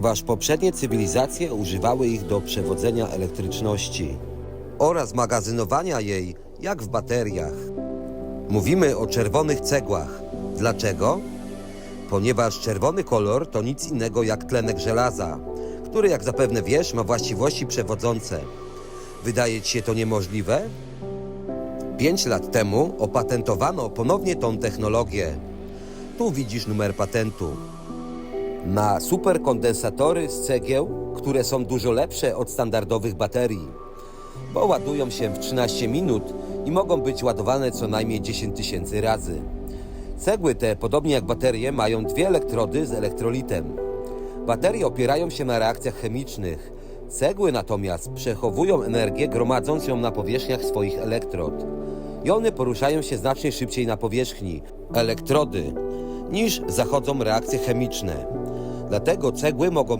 ponieważ poprzednie cywilizacje używały ich do przewodzenia elektryczności oraz magazynowania jej, jak w bateriach. Mówimy o czerwonych cegłach. Dlaczego? Ponieważ czerwony kolor to nic innego jak tlenek żelaza, który, jak zapewne wiesz, ma właściwości przewodzące. Wydaje ci się to niemożliwe? Pięć lat temu opatentowano ponownie tą technologię. Tu widzisz numer patentu. Na superkondensatory z cegieł, które są dużo lepsze od standardowych baterii, bo ładują się w 13 minut i mogą być ładowane co najmniej 10 tysięcy razy. Cegły te, podobnie jak baterie, mają dwie elektrody z elektrolitem. Baterie opierają się na reakcjach chemicznych. Cegły natomiast przechowują energię, gromadząc ją na powierzchniach swoich elektrod. Jony poruszają się znacznie szybciej na powierzchni elektrody niż zachodzą reakcje chemiczne. Dlatego cegły mogą